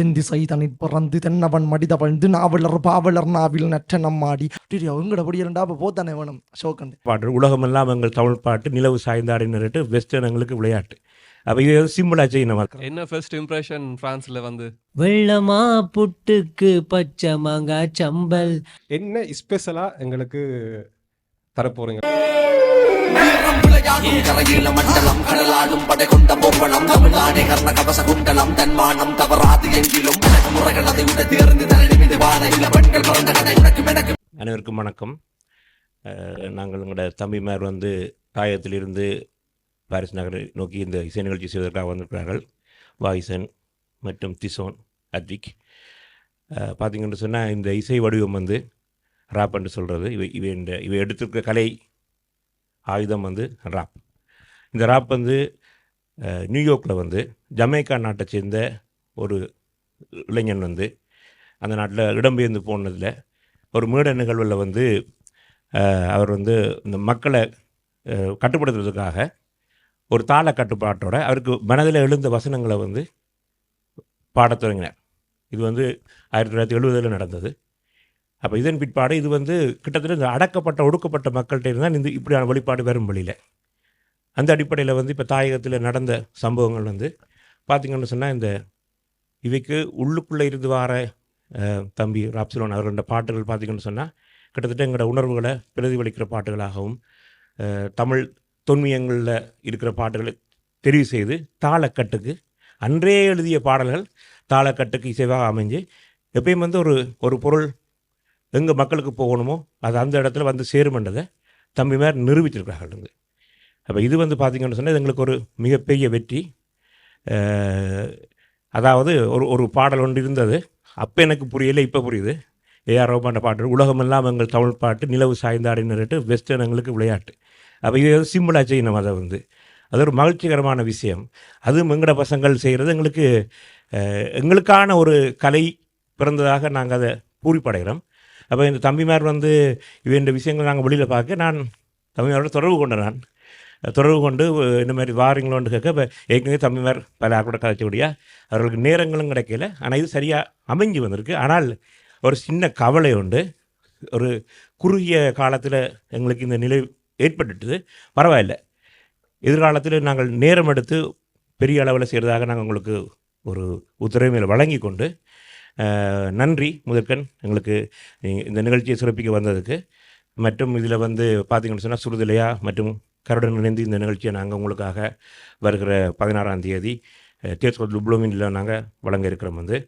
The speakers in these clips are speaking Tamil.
தென் திசை தனிற் பிறந்து தென்னவன் மடிதவழ்ந்து நாவலர் பாவலர் நாவில் நற்றனம் ஆடி. எங்கட படி இரண்டா அப்போ போத்தானே வேணும் ஷோக்கண்டு பாட்டு உலகமெல்லாம் எங்கள் தமிழ் பாட்டு நிலவு சாய்ந்தாடின்னுட்டு வெஸ்டர்ன் எங்களுக்கு விளையாட்டு. அப்போ இது சிம்பிளாக செய்யணும் என்ன ஃபர்ஸ்ட் இம்ப்ரெஷன் பிரான்ஸ்ல வந்து? வெள்ளமா புட்டுக்கு பச்சை மாங்காய் சம்பல். என்ன ஸ்பெஷலா எங்களுக்கு தரப்போறீங்க? கரையில மண்டலம் கடலாடும் படை கொண்ட பொம்பளம் தமிழ்நாடே கர்ண கவச குண்டலம் தன்மானம் தவறாது எங்கிலும். முறைகள் அதை விட தேர்ந்து தரணி மீது வாழ பெண்கள் பிறந்த கதை உனக்கு எனக்கு அனைவருக்கும் வணக்கம். நாங்கள் எங்களோட தம்பிமார் வந்து தாயத்திலிருந்து பாரிஸ் நகரை நோக்கி இந்த இசை நிகழ்ச்சி செய்வதற்காக வந்திருக்கிறார்கள். வாய்சன் மற்றும் திசோன் அத்விக் பார்த்தீங்கன்னு சொன்னால் இந்த இசை வடிவம் வந்து ராப் என்று சொல்கிறது இவை இவை இந்த இவை எடுத்திருக்கிற கலை ஆயுதம் வந்து ராப். இந்த ராப் வந்து நியூயார்க்கில் வந்து ஜமைக்கா நாட்டை சேர்ந்த ஒரு இளைஞன் வந்து அந்த நாட்டில் இடம்பெயர்ந்து போனதில் ஒரு மேட நிகழ்வில் வந்து அவர் வந்து இந்த மக்களை கட்டுப்படுத்துறதுக்காக ஒரு தாள கட்டுப்பாட்டோட அவருக்கு மனதில் எழுந்த வசனங்களை வந்து பாடத் தொடங்கினார். இது வந்து ஆயிரத்தி தொள்ளாயிரத்தி எழுபதில் நடந்தது. அப்போ இதன் பிற்பாடு இது வந்து கிட்டத்தட்ட இந்த அடக்கப்பட்ட ஒடுக்கப்பட்ட மக்கள்கிட்ட இருந்தால் இந்த இப்படியான வழிபாடு வரும் வழியில். அந்த அடிப்படையில் வந்து இப்போ தாயகத்தில் நடந்த சம்பவங்கள் வந்து பார்த்திங்கன்னு சொன்னால் இந்த இவைக்கு உள்ளுக்குள்ளே இருந்து வார தம்பி ராப்சிலோன் அவர்களோட பாட்டுகள் பார்த்திங்கன்னு சொன்னால் கிட்டத்தட்ட எங்களோட உணர்வுகளை பிரதிபலிக்கிற பாட்டுகளாகவும் தமிழ் தொன்மியங்களில் இருக்கிற பாட்டுகளை தெரிவு செய்து தாளக்கட்டுக்கு அன்றே எழுதிய பாடல்கள் தாளக்கட்டுக்கு இசைவாக அமைஞ்சு எப்பயும் வந்து ஒரு ஒரு பொருள் எங்கே மக்களுக்கு போகணுமோ அது அந்த இடத்துல வந்து சேருமென்றதை தம்பிமார் நிரூபிச்சிருக்கிறார்கள் அப்போ இது வந்து பார்த்திங்கன்னு சொன்னால் எங்களுக்கு ஒரு மிகப்பெரிய வெற்றி. அதாவது ஒரு ஒரு பாடல் ஒன்று இருந்தது. அப்போ எனக்கு புரியலை இப்போ புரியுது. ஏஆர் ரோமான பாட்டு உலகமெல்லாம் எங்கள் தமிழ் பாட்டு நிலவு சாய்ந்தாடின்னுட்டு வெஸ்டர்ன் எங்களுக்கு விளையாட்டு. அப்போ இது வந்து சிம்பிளாக செய்யணும் அதை வந்து. அது ஒரு மகிழ்ச்சிகரமான விஷயம். அதுவும் எங்களோட பசங்கள் செய்கிறது எங்களுக்கு எங்களுக்கான ஒரு கலை பிறந்ததாக நாங்கள் அதை பூரிப்படைகிறோம். அப்போ இந்த தம்பிமார் வந்து இவ இந்த நாங்கள் வெளியில் பார்க்க நான் தம்பிமாரோட தொடர்பு கொண்டேன் நான். தொடர்பு கொண்டு இந்த மாதிரி வாரங்களோன்னு கேட்க இப்போ ஏற்கனவே தம்பிமார் பல ஆக்கூட கதைச்சபடியா அவர்களுக்கு நேரங்களும் கிடைக்கல. ஆனால் இது சரியாக அமைஞ்சு வந்திருக்கு. ஆனால் ஒரு சின்ன கவலை உண்டு. ஒரு குறுகிய காலத்தில் எங்களுக்கு இந்த நிலை ஏற்பட்டுட்டுது. பரவாயில்ல. எதிர்காலத்தில் நாங்கள் நேரம் எடுத்து பெரிய அளவில் செய்கிறதாக நாங்கள் உங்களுக்கு ஒரு உத்தரவு மேலே வழங்கி கொண்டு நன்றி முதற்கண். எங்களுக்கு இந்த நிகழ்ச்சியை சிறப்பிக்க வந்ததுக்கு. மற்றும் இதில் வந்து பார்த்தீங்கன்னு சொன்னால் சுருதிலையா மற்றும் கருடன் இணைந்து இந்த நிகழ்ச்சியை நாங்கள் உங்களுக்காக வருகிற பதினாறாம் தேதி தேர்ஸ்கோட் லுப்ளோமினில் நாங்கள் வழங்க இருக்கிறோம் வந்து.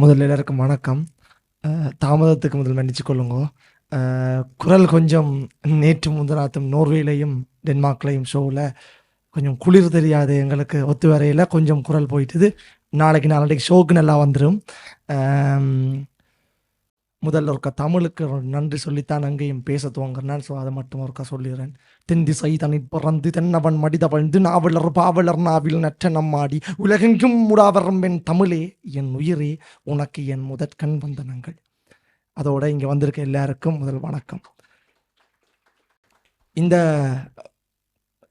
முதல்ல எல்லாருக்கும் வணக்கம். தாமதத்துக்கு முதல் மன்னிச்சு கொள்ளுங்க. குரல் கொஞ்சம் நேற்று முந்தநாத்தும் நோர்வேலையும் டென்மார்க்லையும் ஷோவில் கொஞ்சம் குளிர் தெரியாது எங்களுக்கு ஒத்து வரையில் கொஞ்சம் குரல் போயிட்டுது. நாளைக்கு நாளைக்கு ஷோக்கு நல்லா வந்துடும் முதல்ல ஒருக்கா தமிழுக்கு நன்றி சொல்லித்தான் அங்கேயும் பேச துவங்குறேன். ஸோ அதை மட்டும் ஒருக்கா சொல்லிடுறேன். தென் திசை தனி பிறந்து தென்னவன் மடிதவழ்ந்து நாவலர் பாவலர் நாவில் நற்ற நம்மாடி உலகெங்கும் முடாவரம் என் தமிழே என் உயிரே உனக்கு என் முதற்கண் வந்தனங்கள். அதோட இங்கே வந்திருக்க எல்லாருக்கும் முதல் வணக்கம். இந்த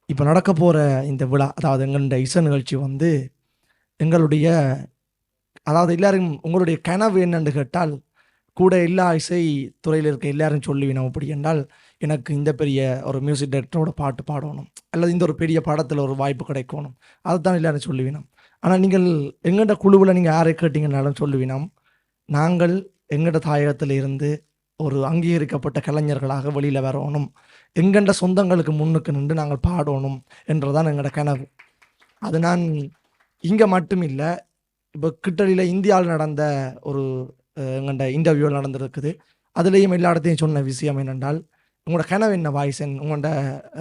இப்போ நடக்க போகிற இந்த விழா அதாவது எங்களுடைய இசை நிகழ்ச்சி வந்து எங்களுடைய அதாவது எல்லாரும் உங்களுடைய கனவு என்னென்று கேட்டால் கூட எல்லா இசை துறையில் இருக்க எல்லாரும் சொல்லுவினோம் அப்படி என்றால் எனக்கு இந்த பெரிய ஒரு மியூசிக் டைரக்டரோட பாட்டு பாடணும் அல்லது இந்த ஒரு பெரிய படத்தில் ஒரு வாய்ப்பு கிடைக்கணும் அதுதான் எல்லாரும் சொல்லுவினோம் ஆனால் நீங்கள் எங்கள்கிட்ட குழுவில் நீங்கள் யாரை கேட்டீங்கன்னாலும் சொல்லுவினோம் நாங்கள் எங்கள்கிட்ட தாயகத்தில் இருந்து ஒரு அங்கீகரிக்கப்பட்ட கலைஞர்களாக வெளியில் வரணும். எங்கண்ட சொந்தங்களுக்கு முன்னுக்கு நின்று நாங்கள் பாடணும் என்றதான் எங்களோட கனவு. அது நான் இங்கே மட்டும் இல்லை இப்போ கிட்டடியில் இந்தியாவில் நடந்த ஒரு எங்கள்கிட்ட இன்டர்வியூவில் நடந்திருக்குது. அதுலேயும் எல்லா இடத்தையும் சொன்ன விஷயம் என்னென்றால் உங்களோட கனவு என்ன வாய்ஸன் உங்களோட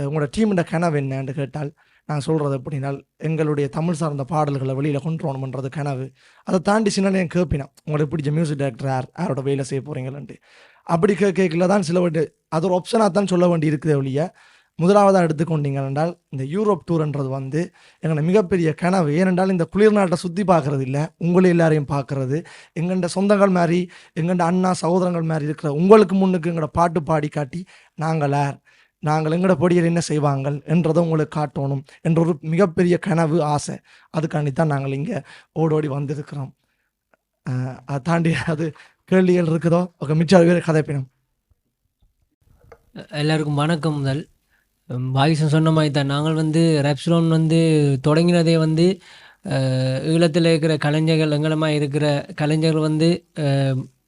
உங்களோட டீமோட கனவு என்னன்னு கேட்டால் நான் சொல்கிறது எப்படினால் எங்களுடைய தமிழ் சார்ந்த பாடல்களை வெளியில் கொண்டு வரணுன்றது கனவு. அதை தாண்டி சின்ன நேரம் கேட்பினேன் உங்களுக்கு பிடிச்ச மியூசிக் டைரக்டர் யார்? யாரோட வேலை செய்ய போகிறீங்களன்ட்டு அப்படி கேட்கல தான் சில வேண்டிய அது ஒரு ஆப்ஷனாக தான் சொல்ல வேண்டி இருக்குது ஒழிய முதலாவதாக எடுத்துக்கொண்டீங்க என்றால் இந்த யூரோப் டூர்ன்றது வந்து எங்களை மிகப்பெரிய கனவு. ஏனென்றால் இந்த குளிர் நாட்டை சுற்றி பார்க்கறது இல்லை உங்களை எல்லாரையும் பார்க்கறது எங்கள்ட சொந்தங்கள் மாதிரி எங்கள்ட அண்ணா சகோதரங்கள் மாதிரி இருக்கிற உங்களுக்கு முன்னுக்கு எங்களோட பாட்டு பாடி காட்டி நாங்கள் யார்? நாங்கள் எங்களோட பொடியில் என்ன செய்வாங்க என்றதை உங்களுக்கு காட்டணும் என்ற ஒரு மிகப்பெரிய கனவு ஆசை. அதுக்காண்டி தான் நாங்கள் இங்கே ஓடோடி வந்திருக்கிறோம். அதை தாண்டி அது கேள்விகள் இருக்குதோ? ஓகே மிச்சம் பேர் கதைப்பினம். எல்லாருக்கும் வணக்கம் முதல். உம், சொன்ன மாதிரி தான். நாங்கள் வந்து ரெப்ஸ்லோன் வந்து தொடங்கினதே வந்து அஹ், ஈழத்தில் இருக்கிற கலைஞர்கள் எங்களமாக இருக்கிற கலைஞர்கள் வந்து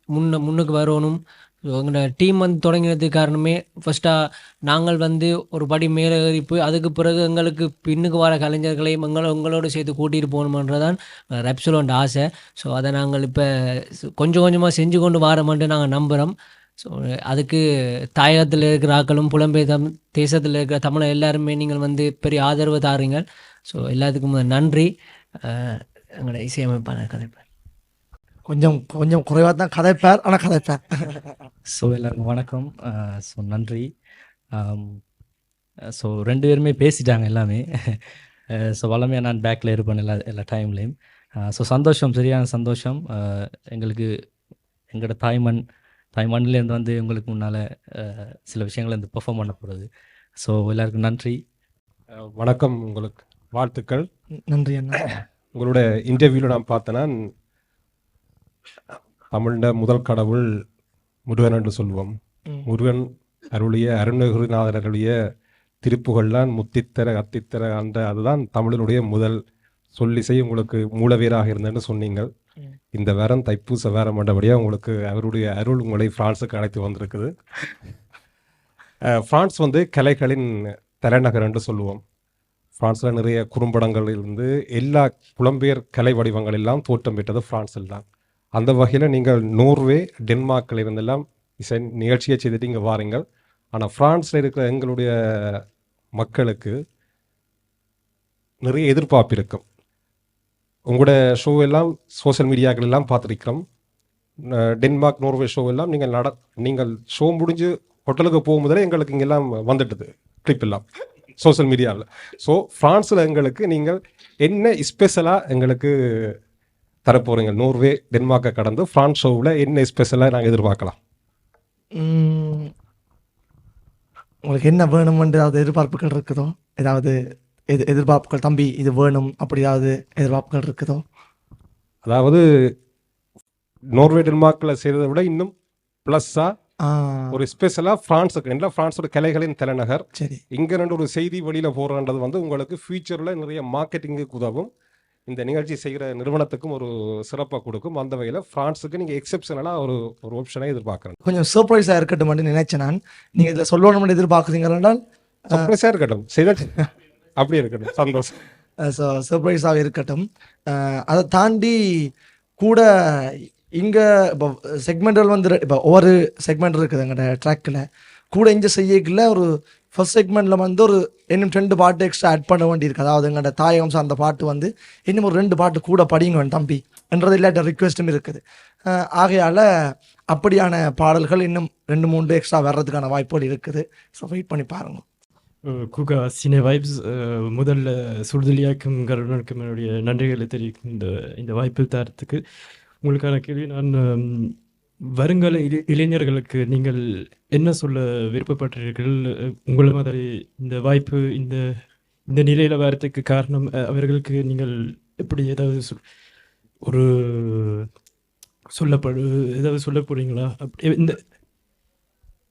முன்ன முன்னுக்கு வரணும் எங்களோட டீம் வந்து தொடங்கினதுக்கு காரணமே ஃபஸ்ட்டாக நாங்கள் வந்து ஒரு படி மேலே ஏறி போய் அதுக்கு பிறகு எங்களுக்கு பின்னுக்கு வர கலைஞர்களையும் எங்களை உங்களோடு சேர்த்து கூட்டிகிட்டு போகணுமன்றதான் ரெப்சலோன்ற ஆசை. ஸோ அதை நாங்கள் இப்போ கொஞ்சம் கொஞ்சமாக செஞ்சு கொண்டு வாரமென்று நாங்கள் நம்புகிறோம் ஸோ அதுக்கு தாயகத்தில் இருக்கிற ஆக்களும் புலம்பெயர் தம் தேசத்தில் இருக்கிற தமிழர் எல்லாருமே நீங்கள் வந்து பெரிய ஆதரவு தாருங்கள். ஸோ எல்லாத்துக்கும் நன்றி. எங்களோட இசையமைப்பாளர் கதைப்பார் கொஞ்சம் கொஞ்சம் குறைவாக தான் கதைப்பார் ஆனால் கதைப்பார். ஸோ எல்லாருக்கும் வணக்கம். ஸோ நன்றி. ஸோ ரெண்டு பேருமே பேசிட்டாங்க எல்லாமே. ஸோ வளமையாக நான் பேக்கில் இருப்பேன் எல்லா எல்லா டைம்லேயும் ஸோ சந்தோஷம் சரியான சந்தோஷம். எங்களுக்கு எங்களோட தாய்மண் தாய்மண்ணிலேருந்து வந்து உங்களுக்கு முன்னால் சில விஷயங்களை வந்து பெர்ஃபார்ம் பண்ண போகிறது ஸோ எல்லாருக்கும் நன்றி. வணக்கம் உங்களுக்கு. வாழ்த்துக்கள். நன்றி அண்ணா. உங்களோட இன்டர்வியூவில் நான் பார்த்தேன்னா தமிழ்ல முதல் கடவுள் முருகன் என்று சொல்லுவோம் ம். முருகன் அருளிய அருணகிரிநாதர் அருளிய திருப்புகள்லாம் முத்தித்தர அத்தித்தர அந்த அதுதான் தமிழனுடைய முதல் சொல்லிசை உங்களுக்கு மூலவீராக இருந்தேன்னு சொன்னீங்க. இந்த வாரம் தைப்பூச வாரம் மண்டபடியாக உங்களுக்கு அவருடைய அருள் உங்களை பிரான்ஸுக்கு அழைத்து வந்திருக்குது. பிரான்ஸ் வந்து கலைகளின் தலைநகர் என்று சொல்லுவோம். பிரான்ஸில் நிறைய குறும்படங்கள் இருந்து எல்லா புலம்பெயர் கலை வடிவங்கள் எல்லாம் தோற்றம் பெற்றது பிரான்ஸில் தான் அந்த வகையில் நீங்கள் நோர்வே டென்மார்க்கில் இருந்தெல்லாம் இசை நிகழ்ச்சியை செய்துட்டு இங்கே வாருங்கள். ஆனால் ஃப்ரான்ஸில் இருக்கிற எங்களுடைய மக்களுக்கு நிறைய எதிர்பார்ப்பு இருக்கும். உங்களோட ஷோ எல்லாம் சோஷியல் மீடியாக்கள் எல்லாம் பார்த்துருக்கிறோம். டென்மார்க் நோர்வே ஷோ எல்லாம் நீங்கள் நட நீங்கள் ஷோ முடிஞ்சு ஹோட்டலுக்கு போகும்போதே எங்களுக்கு இங்கெல்லாம் வந்துட்டுது ட்ரிப் எல்லாம் சோஷியல் மீடியாவில் ஸோ ஃப்ரான்ஸில் எங்களுக்கு நீங்கள் என்ன ஸ்பெஷலாக எங்களுக்கு தரப்போகிறீங்க நோர்வே டென்மார்க்கை கடந்து ஃப்ரான்ஸ் ஷோவில் என்ன ஸ்பெஷலாக நாங்கள் எதிர்பார்க்கலாம்? உங்களுக்கு என்ன வேணுமென்று ஏதாவது எதிர்பார்ப்புகள் இருக்குதோ? ஏதாவது எது எதிர்பார்ப்புகள் தம்பி இது வேணும் அப்படி ஏதாவது எதிர்பார்ப்புகள் இருக்குதோ? அதாவது நோர்வே டென்மார்க்கில் செய்கிறத விட இன்னும் ப்ளஸ்ஸாக ஒரு ஸ்பெஷலாக ஃப்ரான்ஸுக்கு இல்லை ஃப்ரான்ஸோட கலைகளின் தலைநகர். சரி. இங்கே ரெண்டு ஒரு செய்தி வெளியில் போகிறன்றது வந்து உங்களுக்கு ஃபியூச்சரில் நிறைய மார்க்கெட்டிங்குக்கு உதவும். இந்த நிகழ்ச்சி செய்கிற நிறுவனத்துக்கும் ஒரு சிறப்பாக கொடுக்கும். அந்த வகையில் ஃப்ரான்ஸுக்கு நீங்கள் எக்ஸெப்ஷனலாக ஒரு ஒரு ஆப்ஷனை எதிர்பார்க்குறேன். கொஞ்சம் சர்ப்ரைஸாக இருக்கட்டும் நினைச்சேன் நான். நீங்கள் இதில் சொல்லணும்னு எதிர்பார்க்குறீங்க என்றால் சர்ப்ரைஸாக இருக்கட்டும். செய்தால் அப்படியே இருக்கட்டும். சந்தோஷம். ஸோ சர்ப்ரைஸாக இருக்கட்டும். அதை தாண்டி கூட இங்கே இப்போ செக்மெண்டல் வந்து இப்போ ஒவ்வொரு செக்மெண்ட் இருக்குது எங்களோட ட்ராக்கில் கூட இங்கே செய்யக்குள்ள ஒரு ஃபர்ஸ்ட் செக்மெண்ட்டில் வந்து ஒரு இன்னும் ரெண்டு பாட்டு எக்ஸ்ட்ரா ஆட் பண்ண வேண்டியிருக்கு. அதாவது எங்களோட தாயகம் சார்ந்த பாட்டு வந்து இன்னும் ஒரு ரெண்டு பாட்டு கூட படிங்க தம்பி. என்றது இல்லாட்ட ரிக்வெஸ்ட்டும் இருக்குது. ஆகையால் அப்படியான பாடல்கள் இன்னும் ரெண்டு மூணு எக்ஸ்ட்ரா வர்றதுக்கான வாய்ப்புகள் இருக்குது. ஸோ வெயிட் பண்ணி பாருங்க. குகா சினே வைப்ஸ் முதல்ல சுடுதலியாக்கும் கருணனுக்கும் என்னுடைய நன்றிகளை தெரிவிக்கும் இந்த இந்த வாய்ப்பு தரத்துக்கு. உங்களுக்கான கேள்வி நான் வருங்கால இளை இளைஞர்களுக்கு நீங்கள் என்ன சொல்ல விருப்பப்பட்டீர்கள் அஹ், உங்களை மாதிரி இந்த வாய்ப்பு இந்த இந்த நிலையில் வரத்துக்கு காரணம் அவர்களுக்கு நீங்கள் எப்படி ஏதாவது சொல் ஒரு சொல்லப்படு ஏதாவது சொல்ல போறீங்களா? அப்படி இந்த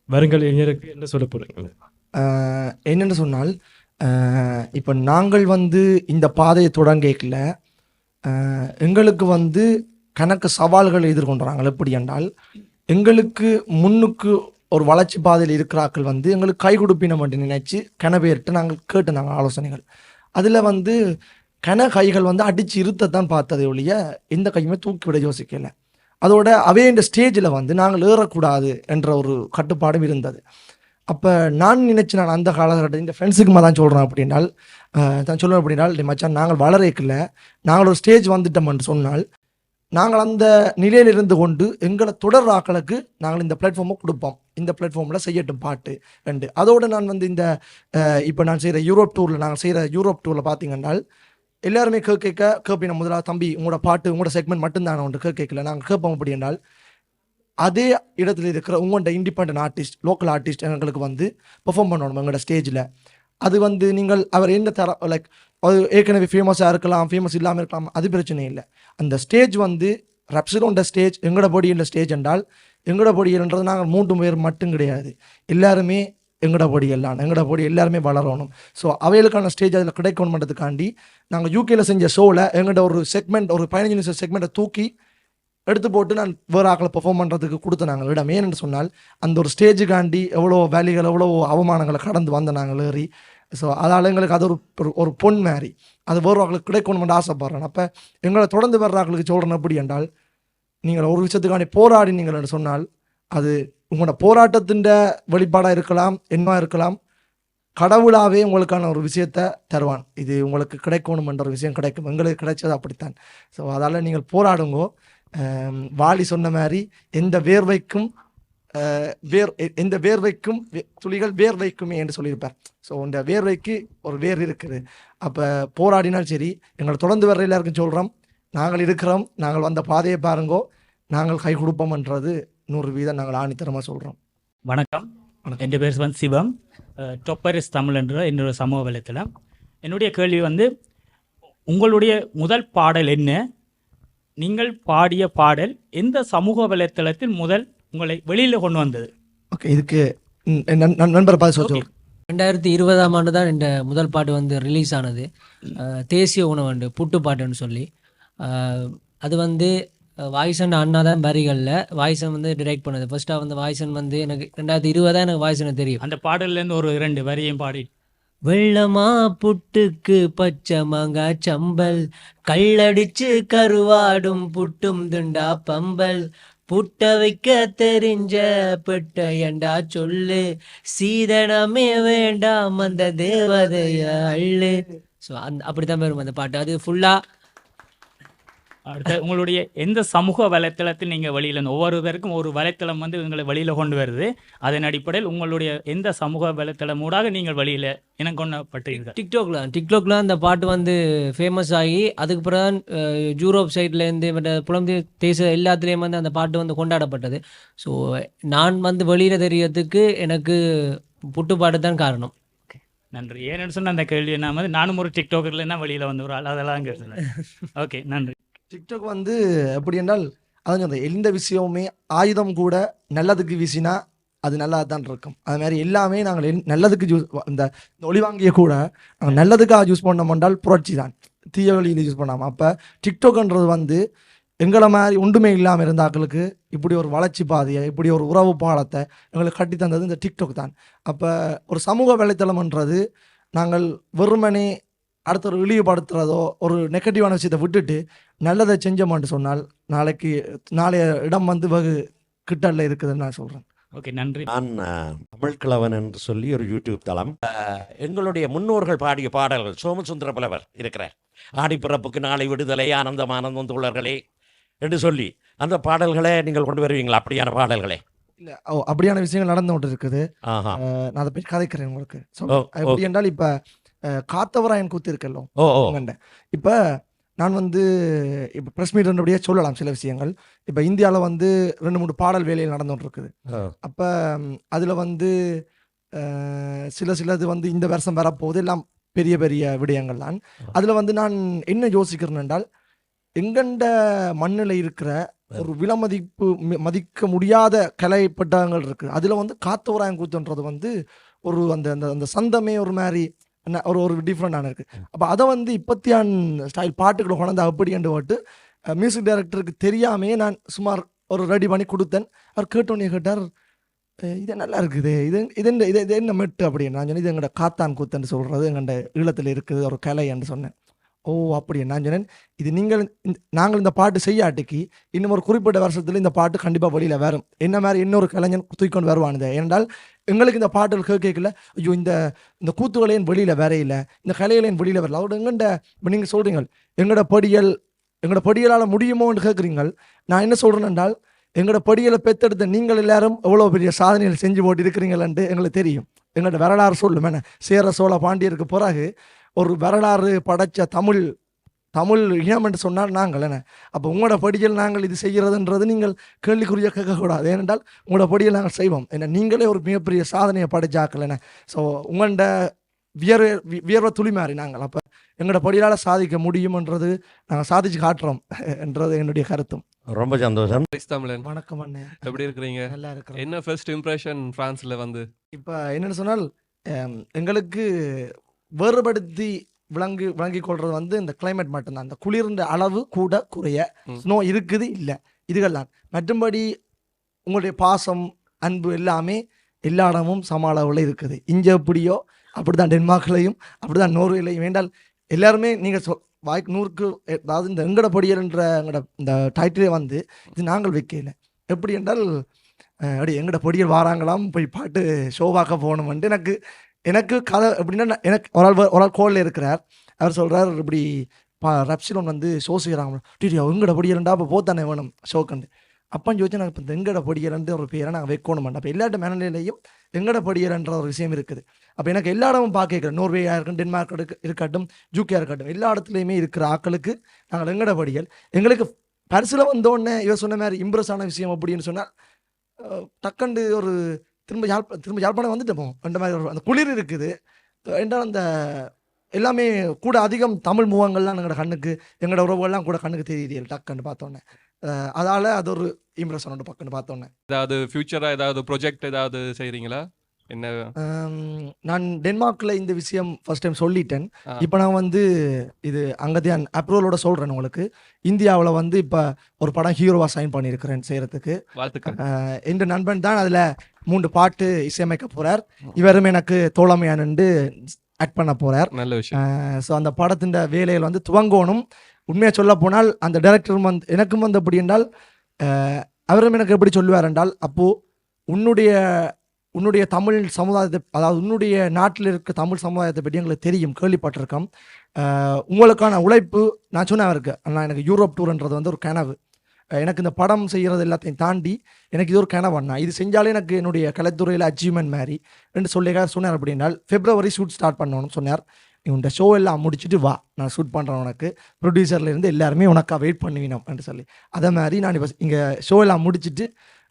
வருங்கால இளைஞருக்கு என்ன சொல்ல போறீங்களா என்னென்னு சொன்னால் இப்போ நாங்கள் வந்து இந்த பாதையை தொடங்கல எங்களுக்கு வந்து கணக்கு சவால்கள் எதிர்கொண்டாங்க எப்படி என்றால் எங்களுக்கு முன்னுக்கு ஒரு வளர்ச்சி பாதையில் இருக்கிறாக்கள் வந்து எங்களுக்கு கை கொடுப்பினம் என்று நினைச்சு கனவேற்று நாங்கள் கேட்டு நாங்கள் ஆலோசனைகள். அதில் வந்து கன கைகள் வந்து அடித்து இருத்தத்தான் பார்த்ததை ஒழிய எந்த கையுமே தூக்கி விட யோசிக்கல. அதோட அவே இந்த ஸ்டேஜில் வந்து நாங்கள் ஏறக்கூடாது என்ற ஒரு கட்டுப்பாடும் இருந்தது. அப்போ நான் நினச்சி நான் அந்த காலகட்டத்தில் இந்த ஃப்ரெண்ட்ஸுக்குமா தான் சொல்கிறேன் அப்படின்னால் தான் சொல்லுவேன் அப்படின்னால் மச்சான் நாங்கள் வளரேக்கில்ல. நாங்கள் ஒரு ஸ்டேஜ் வந்துட்டோம்னு சொன்னால் நாங்கள் அந்த நிலையில் இருந்து கொண்டு எங்களை தொடர் ஆக்களுக்கு நாங்கள் இந்த பிளாட்ஃபார்மை கொடுப்போம். இந்த பிளாட்ஃபார்மில் செய்யட்டும் பாட்டு ரெண்டு. அதோடு நான் வந்து இந்த இப்போ நான் செய்கிற யூரோப் டூரில் நாங்கள் செய்கிற யூரோப் டூரில் பார்த்தீங்கன்னால் எல்லாருமே கேட்க கேட்க கேட்பின முதலாக தம்பி உங்களோட பாட்டு உங்களோட செக்மெண்ட் மட்டும்தான்? ஒன்று கேட்கல. நாங்கள் கேட்போம் அப்படி என்றால் அதே இடத்துல இருக்கிற உங்கள்கிட்ட இண்டிபெண்ட் ஆர்டிஸ்ட் லோக்கல் ஆர்டிஸ்ட் எங்களுக்கு வந்து பெர்ஃபார்ம் பண்ணணும் எங்களோட ஸ்டேஜில் அது வந்து நீங்கள் அவர் என்ன தர லைக் அது ஏற்கனவே ஃபேமஸாக இருக்கலாம் ஃபேமஸ் இல்லாமல் இருக்கலாம் அது பிரச்சனை இல்லை. அந்த ஸ்டேஜ் வந்து ரப்சிலோண்ட ஸ்டேஜ் எங்களோட பொடியில் ஸ்டேஜ் என்றால் எங்களோட பொடியல்ன்றது நாங்கள் மூன்று பேர் மட்டும் கிடையாது. எல்லாருமே எங்களோட பொடி எல்லாம் எங்களோட பொடி எல்லாருமே வளரணும். ஸோ அவைகளுக்கான ஸ்டேஜ் அதில் கிடைக்கணும் பண்ணுறதுக்காண்டி நாங்கள் யூகேயில் செஞ்ச ஷோவில் எங்கள்கிட்ட ஒரு செக்மெண்ட் ஒரு பதினஞ்சு நிமிஷம் செக்மெண்ட்டை தூக்கி எடுத்து போட்டு நான் வேறு ஆக்களை பெர்ஃபார்ம் பண்ணுறதுக்கு கொடுத்த நாங்கள் இடம். ஏன்னு சொன்னால் அந்த ஒரு ஸ்டேஜுக்காண்டி எவ்வளோ வேலைகள் எவ்வளோ அவமானங்களை கடந்து வந்த நாங்கள் ஏறி ஸோ அதால் எங்களுக்கு அது ஒரு ஒரு- ஒரு பொன் மாதிரி. அது வேறவர்களுக்கு ஆக்களுக்கு கிடைக்கணும்னு ஆசைப்படுறேன். அப்போ எங்களை தொடர்ந்து வர்றாக்களுக்கு சொல்கிறேன் எப்படி என்றால் நீங்கள் ஒரு விஷயத்துக்காண்டி போராடினீங்கள் என்று சொன்னால் அது உங்களோட போராட்டத்தின் வெளிப்பாடாக இருக்கலாம் என்ன இருக்கலாம் கடவுளாகவே உங்களுக்கான ஒரு விஷயத்தை தருவான். இது உங்களுக்கு கிடைக்கணும் என்ற ஒரு விஷயம் கிடைக்கும். எங்களுக்கு கிடைச்சது அப்படித்தான். ஸோ அதால் நீங்கள் போராடுங்கோ. வாலி சொன்ன மாதிரி எந்த வேர்வைக்கும் வேர் எந்த வேர்வைக்கும் வே- துளிகள் வேர்வைக்குமே என்று சொல்லியிருப்பார். ஸோ இந்த வேர்வைக்கு ஒரு வேர் இருக்குது. அப்போ போராடினால் சரி எங்களை தொடர்ந்து வர்ற எல்லாருக்கும் சொல்கிறோம் நாங்கள் இருக்கிறோம் நாங்கள் வந்த பாதையை பாருங்கோ நாங்கள் கை கொடுப்போம்ன்றது நூறு வீதம் நாங்கள் ஆணித்தரமாக சொல்கிறோம் வணக்கம். வணக்கம். என் பேர் வந்து சிவம். டொப்பரிஸ் தமிழ் என்ற என்னோட சமூக வலைத்தளம். என்னுடைய கேள்வி வந்து உங்களுடைய முதல் பாடல் என்ன? நீங்கள் பாடிய பாடல் எந்த சமூக வலைத்தளத்தில் முதல் உங்களை வெளியில் கொண்டு வந்தது. ஓகே இதுக்கு நண்பரை பார்த்து சொல்ல சொல்றேன். ரெண்டாயிரத்தி இருபதாம் ஆண்டு தான் இந்த முதல் பாட்டு வந்து ரிலீஸ் ஆனது. தேசிய உணவண்டு புட்டு பாட்டுன்னு சொல்லி. அது வந்து வாய்ஸன் அண்ணா தான் வரிகளில் வாய்ஸன் வந்து டிரெக்ட் பண்ணது. ஃபர்ஸ்ட்டாக வந்து வாய்ஸன் வந்து எனக்கு ரெண்டாயிரத்தி இருபதா எனக்கு வாய்ஸனை தெரியும். அந்த பாடல்லேருந்து ஒரு இரண்டு வரியும் பாடி. வெள்ளமா புட்டுக்கு பச்சை மாங்காய் சம்பல் கள்ளடிச்சு கருவாடும் புட்டும் துண்டா பம்பல் புட்ட வைக்க தெரிஞ்ச பெட்டையண்டா சொல்லு. சீதனமே வேண்டாம் அந்த தேவதைய அள்ளு. ஸோ அந்த அப்படித்தான் வரும் அந்த பாட்டு. அது ஃபுல்லாக அடுத்த உங்களுடைய எந்த சமூக வலைத்தளத்தில் நீங்கள் வெளியில் ஒவ்வொருவருக்கும் ஒரு வலைத்தளம் வந்து உங்களை வெளியில் கொண்டு வருது. அதன் அடிப்படையில் உங்களுடைய எந்த சமூக வலைத்தளம் ஊடாக நீங்கள் வெளியில் இனம் கொண்டப்பட்டீர்கள்? டிக்டாக்ல டிக்டாக்ல அந்த பாட்டு வந்து ஃபேமஸ் ஆகி அதுக்கு பிறகு யூரோப் சைட்லேருந்து புலம்பெயர் தேச எல்லாத்துலேயும் வந்து அந்த பாட்டு வந்து கொண்டாடப்பட்டது. ஸோ நான் வந்து வெளியில் தெரியறதுக்கு எனக்கு புட்டு பாட்டு தான் காரணம். நன்றி. ஏன்னு சொன்ன அந்த கேள்வி என்ன? நானும் ஒரு டிக்டாக்கர்ல என்ன வெளியில் வந்து ஒரு ஆள். அதெல்லாம் ஓகே நன்றி. டிக்டாக் வந்து எப்படி என்றால் அதான் சொன்னேன் எந்த விஷயமுமே ஆயுதம் கூட நல்லதுக்கு வீசினா அது நல்லா தான் இருக்கும். அது மாதிரி எல்லாமே நாங்கள் நல்லதுக்கு ஜூஸ் இந்த இந்த ஒளிவாங்கிய கூட நாங்கள் நல்லதுக்காக யூஸ் பண்ணோம் என்றால் புரட்சி தான். தீய வழியில் யூஸ் பண்ணாமல் அப்போ டிக்டாக்ன்றது வந்து எங்களை மாதிரி ஒன்றுமே இல்லாமல் இருந்த ஆட்களுக்கு இப்படி ஒரு வளர்ச்சி பாதையை இப்படி ஒரு உறவு பாலத்தை எங்களுக்கு கட்டி தந்தது இந்த டிக்டாக் தான். அப்போ ஒரு சமூக வலைத்தளம்ன்றது நாங்கள் வெறுமனே அடுத்த ஒரு இழிவுபடுத்துகிறதோ ஒரு நெகட்டிவான விஷயத்தை விட்டுட்டு நல்லதை செஞ்சோமான்னு சொன்னால் நாளைக்கு நாளைய இடம் வந்து வெகு கிட்டல்ல இருக்குதுன்னு நான் சொல்கிறேன் ஓகே நன்றி. நான் தமிழ்கிழவன் என்று சொல்லி ஒரு யூடியூப் தளம் எங்களுடைய முன்னோர்கள் பாடிய பாடல்கள் சோமசுந்தர புலவர் இருக்கிறார். ஆடிப்பிறப்புக்கு நாளை விடுதலை ஆனந்தம் ஆனந்தம் தோழர்களே என்று சொல்லி அந்த பாடல்களை நீங்கள் கொண்டு வருவீங்களா? அப்படியான பாடல்களே. இல்லை ஓ அப்படியான விஷயங்கள் நடந்து கொண்டு இருக்குது நான் அதை பற்றி கதைக்கிறேன் உங்களுக்கு. எப்படி. என்றால் இப்போ காத்தவராயன் கூத்து இருக்கல்லோ இப்போ நான் வந்து இப்போ ப்ரெஸ் மீட் அப்படியே சொல்லலாம் சில விஷயங்கள். இப்போ இந்தியாவில் வந்து ரெண்டு மூணு பாடல் இருக்குது ஓ. அப்போ அதில் வந்து சில சிலது வந்து இந்த வருஷம் வரப்போகுது. எல்லாம் பெரிய பெரிய விடயங்கள் தான். அதில் வந்து நான் என்ன யோசிக்கிறேன் என்றால் எங்கண்ட மண்ணில் இருக்கிற ஒரு விலமதிப்பு மி- மதிக்க முடியாத கலைப்பட்டங்கள் இருக்குது அதில் வந்து காத்தவராயன் கூத்துன்றது வந்து ஒரு அந்த அந்த அந்த சந்தமே ஒரு மாதிரி ஒரு ஒரு டிஃப்ரெண்டான இருக்குது அப்போ அதை வந்து இப்பத்தியான் ஸ்டைல் பாட்டுகளை கொண்டாந்து அப்படி என்று போட்டு மியூசிக் டைரக்டருக்கு தெரியாமே நான் சுமார் ஒரு ரெடி பண்ணி கொடுத்தேன். அவர் கேட்டோன்னே கேட்டார் இது நல்லா இருக்குது. இது இது என்ன இது இது என்ன மெட்டு? அப்படின்னு நான் சொன்னேன். இது எங்கள்ட காத்தான் கூத்துன்னு சொல்கிறது எங்கள்கிட்ட ஈழத்தில் இருக்குது ஒரு கலை என்று சொன்னேன். ஓ அப்படி நான் சொன்னேன் இது நீங்கள் நாங்கள் இந்த பாட்டு செய்யாட்டிக்கு இன்னும் ஒரு குறிப்பிட்ட வருஷத்தில் இந்த பாட்டு கண்டிப்பாக வெளியில் வரும். என்ன மாதிரி இன்னொரு கலைஞன் தூக்கிக்கொண்டு வருவானுங்க? ஏனென்றால் எங்களுக்கு இந்த பாட்டுகள் கேட்கல ஐயோ இந்த இந்த கூத்துகளையும் வெளியில் வரையில இந்த கலைகளையும் வெளியில் வரல. அதோட எங்கள்கிட்ட இப்போ நீங்கள் சொல்கிறீங்க எங்களோட படியல் எங்களோட படியலால் முடியுமோன்னு கேட்குறீங்க. நான் என்ன சொல்கிறேன் என்றால் எங்களோட படியலை பெற்றெடுத்த நீங்கள் எல்லாரும் எவ்வளோ பெரிய சாதனைகள் செஞ்சு போட்டு இருக்கிறீங்களன்ட்டு எங்களுக்கு தெரியும். எங்களோட வரலாறு சொல்லும். என்ன? சேர சோழ பாண்டியருக்கு பிறகு ஒரு வரலாறு படைச்ச தமிழ் தமிழ் இனம் என்று சொன்னால் நாங்கள் என்ன? அப்போ உங்களோட படியில் நாங்கள் இது செய்கிறதுன்றது நீங்கள் கேள்விக்குரிய கேட்கக்கூடாது. ஏனென்றால் உங்களோட படியில் நாங்கள் செய்வோம். என்ன நீங்களே ஒரு மிகப்பெரிய சாதனையை படைச்சாக்கள் என்ன? ஸோ உங்கள்ட வியர்வை வியர்வை துளி மாறி நாங்கள். அப்போ எங்களோட படியால் சாதிக்க முடியும்ன்றது நாங்கள் சாதிச்சு காட்டுறோம் என்றது என்னுடைய கருத்தும். ரொம்ப சந்தோஷம். தமிழன் வணக்கம் அண்ணே. எப்படி இருக்கிறீங்க? நல்லா இருக்கிறோம். என்ன ஃபர்ஸ்ட் இம்ப்ரெஷன் பிரான்ஸ்ல வந்து? இப்போ என்னென்னு சொன்னால் எங்களுக்கு வேறுபடுத்தி விளங்கி விளங்கி கொள்றது வந்து இந்த climate மட்டும்தான். அந்த குளிர்ந்த அளவு கூட குறைய. ஸ்னோ இருக்குது இல்லை. இதுகள்லாம் மற்றும்படி உங்களுடைய பாசம் அன்பு எல்லாமே எல்லா இடமும் சம அளவில் இருக்குது. இங்கே எப்படியோ அப்படிதான் டென்மார்க்லையும் அப்படிதான் நோர்வேலையும். வேண்டால் எல்லாருமே நீங்கள் சொல் வாய்க்கு நூறுக்கு அதாவது இந்த எங்கட பொடியல்ன்ற எங்கட இந்த டைட்டிலே வந்து இது நாங்கள் வைக்கல. எப்படி என்றால் அப்படி எங்கட பொடியல் வாராங்களாம் போய் பாட்டு ஷோவாக்க போகணுமென்ட்டு எனக்கு எனக்கு கதை எப்படின்னா எனக்கு ஒரு ஆள் ஒரு ஆள் கோலில் இருக்கிறார். அவர் சொல்கிறார் இப்படி பா ரப்சிலோன் வந்து ஷோ செய்கிறாங்க டீடி எங்கட பொடியலண்டா அப்போ போத்தானே வேணும் ஷோக்கண்டு. அப்பன்னு சொல்லி நான் இப்போ எங்கட பொடியலன்ற ஒரு பேரை நாங்கள் வைக்கணும் அப்போ எல்லாட்ட மனநிலையும் எங்கட பொடியலன்ற ஒரு விஷயம் இருக்குது. அப்போ எனக்கு எல்லா இடமும் பார்க்க நோர்வேயாக இருக்கட்டும் டென்மார்க் இருக்க- இருக்கட்டும் ஜூக்கியாக இருக்கட்டும் எல்லா இடத்துலையுமே இருக்கிற ஆக்களுக்கு நாங்கள் எங்கட படியல் எங்களுக்கு பரிசில் வந்தோடனே இவர் சொன்ன மாதிரி இம்ப்ரெஸ் ஆன விஷயம் அப்படின்னு சொன்னால் அஹ், டக்குண்டு ஒரு திரும்ப யாழ்ப்ப திரும்ப யாழ்ப்பாணம் வந்துட்டோம்? அந்த மாதிரி ஒரு அந்த குளிர் இருக்குது. என்றால் அந்த எல்லாமே கூட அதிகம் தமிழ் முகங்கள்லாம் எங்களோட கண்ணுக்கு எங்களோட உறவுகள்லாம் கூட கண்ணுக்கு தெரியுது. டக்குன்னு பார்த்தோன்னே. அதால் அது ஒரு இம்ப்ரெஷனோட பக்கம்னு பார்த்தோன்னே. ஏதாவது ஃபியூச்சராக ஏதாவது ப்ரொஜெக்ட் ஏதாவது செய்கிறீங்களா என்ன நான் டென்மார்க்கில் இந்த விஷயம் ஃபர்ஸ்ட் டைம் சொல்லிட்டேன். இப்போ நான் வந்து இது அங்கதான் அப்ரூவலோட சொல்கிறேன் உங்களுக்கு. இந்தியாவில் வந்து இப்போ ஒரு படம் ஹீரோவாக சைன் பண்ணியிருக்கிறேன் வாழ்த்துக்கள். என்ற நண்பன் தான் அதில் மூன்று பாட்டு இசையமைக்க போகிறார் இவரும் எனக்கு தோழமையானு ஆக்ட் பண்ண போகிறார் நல்ல விஷயம். ஸோ அந்த படத்தின் வேலையில் வந்து துவங்கணும். உண்மையாக சொல்ல போனால் அந்த டைரக்டரும் வந்து எனக்கும் வந்து எப்படி என்றால் அவரும் எனக்கு எப்படி சொல்லுவார் என்றால் அப்போது உன்னுடைய உன்னுடைய தமிழ் சமுதாயத்தை அதாவது உன்னுடைய நாட்டில் இருக்க தமிழ் சமுதாயத்தை பற்றி எங்களுக்கு தெரியும் கேள்விப்பட்டிருக்கோம். உங்களுக்கான உழைப்பு நான் சொன்னேன் இருக்கு அண்ணா எனக்கு யூரோப் டூர்ன்றது வந்து ஒரு கனவு. எனக்கு இந்த படம் செய்கிறது எல்லாத்தையும் தாண்டி எனக்கு இது ஒரு கனவு அண்ணா. இது செஞ்சாலே எனக்கு என்னுடைய கலைத்துறையில் அச்சீவ்மெண்ட் மாதிரி என்று சொல்லி சொன்னார் அப்படின்னால் பிப்ரவரி ஷூட் ஸ்டார்ட் பண்ணணும்னு சொன்னார். நீ உன் ஷோ எல்லாம் முடிச்சுட்டு வா. நான் ஷூட் பண்ணுறேன் உனக்கு. ப்ரொடியூசர்லேருந்து எல்லாருமே உனக்கா வெயிட் பண்ணுவினோம் என்று சொல்லி. அதே மாதிரி நான் இப்போ இங்கே ஷோ எல்லாம் முடிச்சுட்டு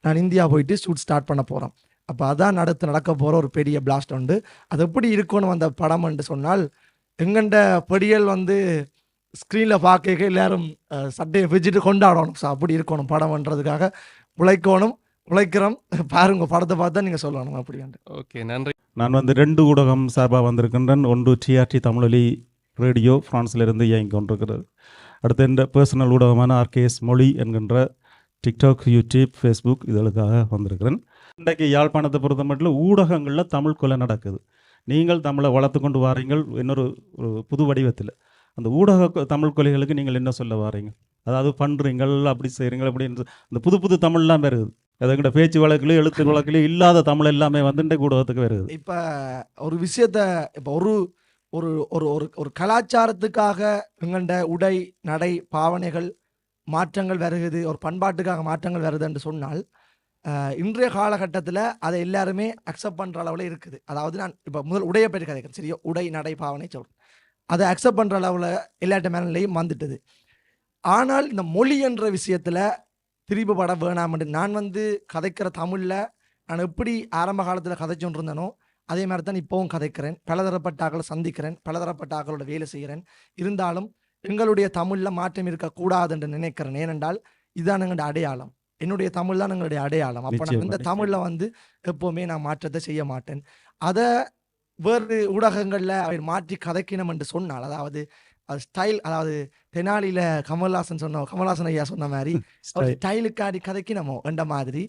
நான் இந்தியா போயிட்டு ஷூட் ஸ்டார்ட் பண்ண போகிறோம் அப்போ அதான் நடத்து நடக்க போகிற ஒரு பெரிய பிளாஸ்ட் உண்டு. அது எப்படி இருக்கணும் அந்த படம் என்று சொன்னால் எங்கண்ட படியல் வந்து ஸ்க்ரீனில் பார்க்க எல்லாரும் சட்டையை வச்சுட்டு கொண்டாடணும் ஸோ அப்படி இருக்கணும் படம்ன்றதுக்காக உழைக்கணும் உழைக்கிறோம். பாருங்க படத்தை பார்த்தா நீங்கள் சொல்லணும் அப்படின்ட்டு ஓகே நன்றி. நான் வந்து ரெண்டு ஊடகம் சார்பாக வந்திருக்கின்றேன். ஒன்று டிஆர்டி தமிழொலி ரேடியோ பிரான்சிலிருந்து இயங்கி கொண்டிருக்கிறது. அடுத்து என்ற பர்சனல் ஊடகமான ஆர்கேஎஸ் மொழி என்கின்ற டிக்டாக் யூடியூப் ஃபேஸ்புக் இதழுக்காக வந்திருக்கிறேன். இன்றைக்கு யாழ்ப்பாணத்தை பொறுத்த மட்டும் ஊடகங்களில் தமிழ் கொலை நடக்குது. நீங்கள் தமிழை வளர்த்து கொண்டு வாரீங்கள் இன்னொரு ஒரு புது வடிவத்தில். அந்த ஊடக தமிழ் கொலைகளுக்கு நீங்கள் என்ன சொல்ல வாரீங்க? அதாவது பண்ணுறீங்கள் அப்படி செய்கிறீங்க அப்படின்னு அந்த புது புது தமிழ்லாம் வருது. அதுங்கிட்ட பேச்சு வழக்குலையும் எழுத்து வழக்குலையும் இல்லாத தமிழ் எல்லாமே வந்து இன்றைக்கு ஊடகத்துக்கு வருது. இப்போ ஒரு விஷயத்த இப்போ ஒரு ஒரு ஒரு ஒரு ஒரு கலாச்சாரத்துக்காக எங்கண்ட உடை நடை பாவனைகள் மாற்றங்கள் வருகுது ஒரு பண்பாட்டுக்காக மாற்றங்கள் வருது என்று சொன்னால் இன்றைய காலகட்டத்தில் அதை எல்லாருமே அக்செப்ட் பண்ணுற அளவில் இருக்குது. அதாவது நான் இப்போ முதல் உடையை பற்றி கதைக்கிறேன். சரியா உடை நடை பாவனை சொல்கிறேன் அதை அக்செப்ட் பண்ணுற அளவில் எல்லாட்ட மேலையும் வந்துட்டது. ஆனால் இந்த மொழி என்ற விஷயத்தில் வேணாம் வேணாம்னு நான் வந்து கதைக்கிற தமிழில் நான் எப்படி ஆரம்ப காலத்தில் கதைச்சொன்று இருந்தேனோ அதே மாதிரி தான் இப்போவும் கதைக்கிறேன். பலதரப்பட்ட ஆக்களை சந்திக்கிறேன். பலதரப்பட்ட ஆக்களோட வேலை செய்கிறேன். இருந்தாலும் எங்களுடைய தமிழில் மாற்றம் இருக்கக்கூடாது என்று நினைக்கிறேன். ஏனென்றால் இதுதான் எங்களுடைய அடையாளம். என்னுடைய தமிழ் தான் எங்களுடைய அடையாளம். அப்போ நான் இந்த. தமிழில் வந்து எப்போவுமே நான் மாற்றத்தை செய்ய மாட்டேன். அதை வேறு ஊடகங்களில் அவர் மாற்றி கதைக்கணும் என்று சொன்னால் அதாவது அது ஸ்டைல் அதாவது தெனாலியில் கமல்ஹாசன் சொன்ன கமல்ஹாசன் ஐயா சொன்ன மாதிரி ஸ்டைலுக்காடி கதைக்கணுமோ என்ற மாதிரி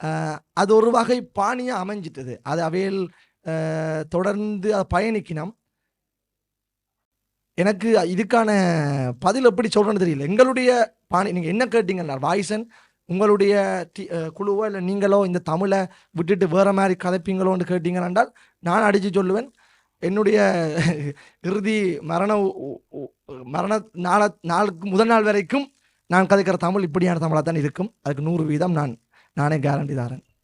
ஆஹ், அது ஒரு வகை பாணியாக அமைஞ்சிட்டது. அது அவையில் தொடர்ந்து அதை பயணிக்கணும். எனக்கு இதுக்கான பதில் எப்படி சொல்கிறேன்னு தெரியல. எங்களுடைய பாணி நீங்கள் என்ன கேட்டீங்கன்னா வாய்ஸன் உங்களுடைய டி குழுவோ இல்லை நீங்களோ இந்த தமிழை விட்டுட்டு வேறு மாதிரி கதைப்பீங்களோன்னு கேட்டீங்கன்னா நான் அடித்து சொல்லுவேன். என்னுடைய இறுதி மரண மரண நாள நாளுக்கு முதல் நாள் வரைக்கும் நான் கதைக்கிற தமிழ் இப்படியான தமிழாக தான் இருக்கும். அதுக்கு நூறு வீதம் நான் நானே கேரண்டி தரேன்.